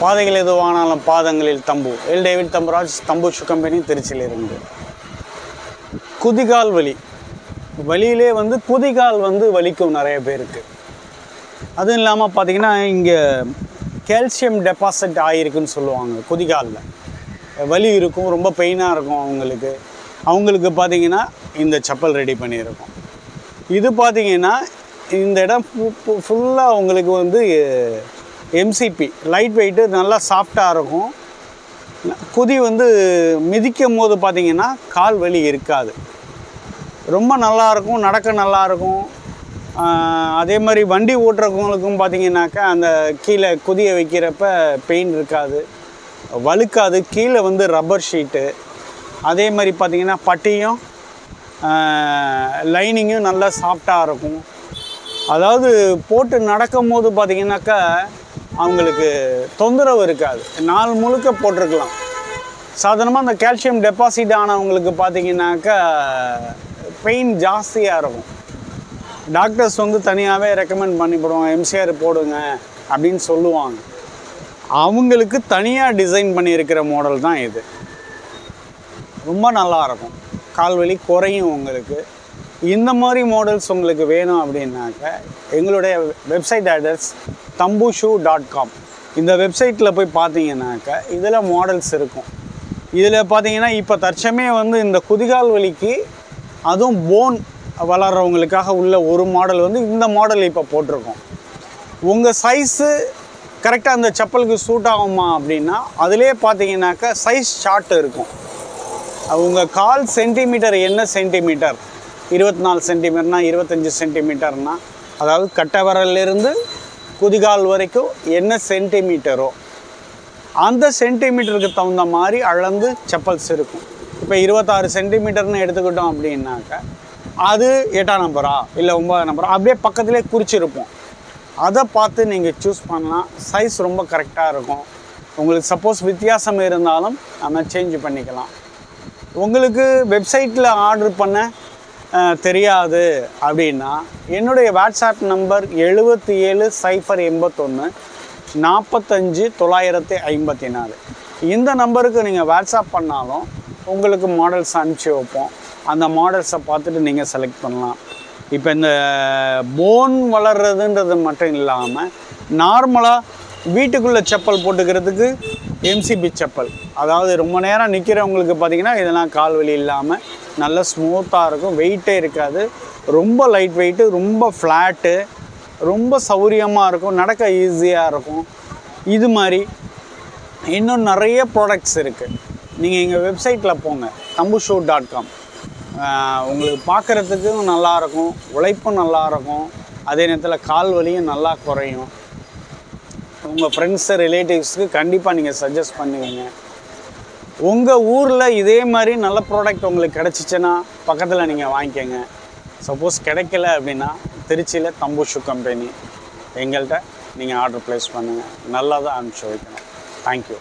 பாதைகள் எதுவானாலும் பாதங்களில் Thambu. L David Thamburaj Thambu company திருச்சியில் இருந்து குதிகால் வலி. வலியிலே வந்து குதிகால் வந்து வலிக்கும் நிறைய பேருக்கு. அதுவும் இல்லாமல் பார்த்தீங்கன்னா இங்கே கால்சியம் டெபாசிட் ஆகிருக்குன்னு சொல்லுவாங்க குதிகாலில். வலி இருக்கும் ரொம்ப பெயினாக இருக்கும் அவங்களுக்கு. அவங்களுக்கு பார்த்திங்கன்னா இந்த செப்பல் ரெடி பண்ணியிருக்கோம். இது பார்த்தீங்கன்னா இந்த இடம் ஃபுல்லாக அவங்களுக்கு வந்து எம்சிபி லைட் வெயிட்டு நல்லா சாஃப்டாக இருக்கும். குதி வந்து மிதிக்கும் போது பார்த்தீங்கன்னா கால் வலி இருக்காது. ரொம்ப நல்லா இருக்கும் நடக்க நல்லாயிருக்கும் அதே மாதிரி வண்டி ஓட்டுறவங்களுக்கும் பார்த்தீங்கன்னாக்கா அந்த கீழே குதிய வைக்கிறப்ப பெயின் இருக்காது. வழுக்காது கீழே வந்து ரப்பர் ஷீட்டு அதே மாதிரி பார்த்திங்கன்னா பட்டியும் லைனிங்கும் நல்லா சாஃப்டாக இருக்கும். அதாவது போட்டு நடக்கும் போது பார்த்தீங்கன்னாக்கா அவங்களுக்கு தொந்தரவு இருக்காது. நாள் முழுக்க போட்டிருக்கலாம். சாதாரணமாக அந்த கால்சியம் டெபாசிட் ஆனவங்களுக்கு பார்த்தீங்கன்னாக்கா பெயின் ஜாஸ்தியாக இருக்கும். டாக்டர்ஸ் வந்து தனியாகவே ரெக்கமெண்ட் பண்ணி போடுவாங்க எம்சிஆர் போடுங்க அப்படின்னு சொல்லுவாங்க. அவங்களுக்கு தனியாக டிசைன் பண்ணியிருக்கிற மாடல் தான் இது. ரொம்ப நல்லா இருக்கும். கால்வலி குறையும் உங்களுக்கு. இந்த மாதிரி மாடல்ஸ் உங்களுக்கு வேணும் அப்படின்னாக்க எங்களுடைய website address Thambushoe dot com இந்த வெப்சைட்டில் போய் பார்த்தீங்கன்னாக்க இதில் மாடல்ஸ் இருக்கும். இதில் பார்த்தீங்கன்னா இப்போ தற்சமே வந்து இந்த குதிகால் வலிக்கு அதுவும் போன் வளர்கிறவங்களுக்காக உள்ள ஒரு மாடல் வந்து இந்த மாடல் இப்போ போட்டிருக்கோம். உங்கள் சைஸு கரெக்டாக அந்த செப்பலுக்கு சூட் ஆகுமா அப்படின்னா அதிலே பார்த்தீங்கன்னாக்கா சைஸ் சார்ட் இருக்கும். உங்கள் கால் சென்டிமீட்டர் என்ன சென்டிமீட்டர் இருபத்தி நாலு சென்டிமீட்டர்னா இருபத்தஞ்சி சென்டிமீட்டர்னா அதாவது கட்டவரலிருந்து குதிகால் வரைக்கும் என்ன சென்டிமீட்டரோ அந்த சென்டிமீட்டருக்கு தகுந்த மாதிரி அளந்து செப்பல்ஸ் இருக்கும். இப்போ இருபத்தாறு சென்டிமீட்டர்னு எடுத்துக்கிட்டோம் அப்படின்னாக்க அது எட்டாம் நம்பரா இல்லை ஒம்பதாம் நம்பரா அப்படியே பக்கத்துலேயே குறிச்சிருப்போம். அதை பார்த்து நீங்கள் சூஸ் பண்ணலாம். சைஸ் ரொம்ப கரெக்டாக இருக்கும். உங்களுக்கு சப்போஸ் வித்தியாசம் இருந்தாலும் நம்ம சேஞ்ச் பண்ணிக்கலாம். உங்களுக்கு வெப்சைட்டில் ஆர்டர் பண்ண தெரியாது அப்படின்னா என்னுடைய வாட்ஸ்அப் நம்பர் எழுபத்தி ஏழு சைஃபர் எண்பத்தொன்று நாற்பத்தஞ்சு தொள்ளாயிரத்தி ஐம்பத்தி நாலு. இந்த நம்பருக்கு நீங்கள் வாட்ஸ்அப் பண்ணாலும் உங்களுக்கு மாடல்ஸ் அனுப்பிச்சி வைப்போம். அந்த மாடல்ஸை பார்த்துட்டு நீங்கள் செலக்ட் பண்ணலாம். இப்போ இந்த போன் வளர்றதுன்றது மட்டும் இல்லாமல் நார்மலாக வீட்டுக்குள்ளே செப்பல் போட்டுக்கிறதுக்கு எம்சிபி செப்பல். அதாவது ரொம்ப நேரம் நிற்கிறவங்களுக்கு பார்த்தீங்கன்னா இதெல்லாம் கால் வலி இல்லாமல் நல்லா ஸ்மூத்தாக இருக்கும். வெயிட்டே இருக்காது. ரொம்ப லைட் வெயிட்டு ரொம்ப ஃப்ளாட்டு ரொம்ப சௌரியமாக இருக்கும். நடக்க ஈஸியாக இருக்கும். இது மாதிரி இன்னும் நிறைய ப்ராடக்ட்ஸ் இருக்குது நீங்கள் எங்கள் வெப்சைட்டில் போங்க. தம்பு தம்புஷூ டாட் காம் உங்களுக்கு பார்க்குறதுக்கும் நல்லாயிருக்கும் உழைப்பும் நல்லாயிருக்கும் அதே நேரத்தில் கால் வலியும் நல்லா குறையும். உங்கள் ஃப்ரெண்ட்ஸு ரிலேட்டிவ்ஸ்க்கு கண்டிப்பாக நீங்கள் சஜஸ்ட் பண்ணுவீங்க. உங்கள் ஊரில் இதே மாதிரி நல்ல ப்ராடக்ட் உங்களுக்கு கிடச்சிச்சின்னா பக்கத்தில் நீங்கள் வாங்கிக்கோங்க. சப்போஸ் கிடைக்கல அப்படின்னா திருச்சியில் தம்புஷு கம்பெனி எங்கள்கிட்ட நீங்கள் ஆர்டர் ப்ளேஸ் பண்ணுங்கள் நல்லா தான் அனுப்பிச்சி வைக்கணும். தேங்க்யூ